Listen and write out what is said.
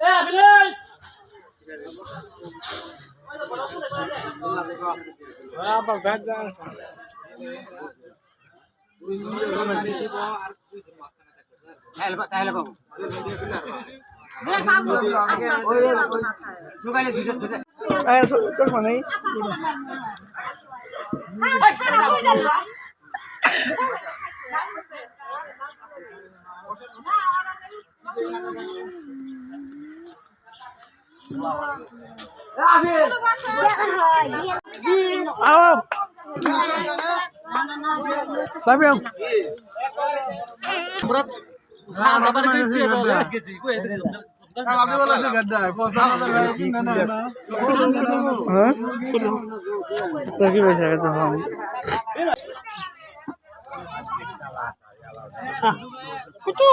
এ appeal আবার bag যা তোর ফোনে আও সাবিয়াম হ্যাঁ তো কি পয়সা তো হম Ah, ito!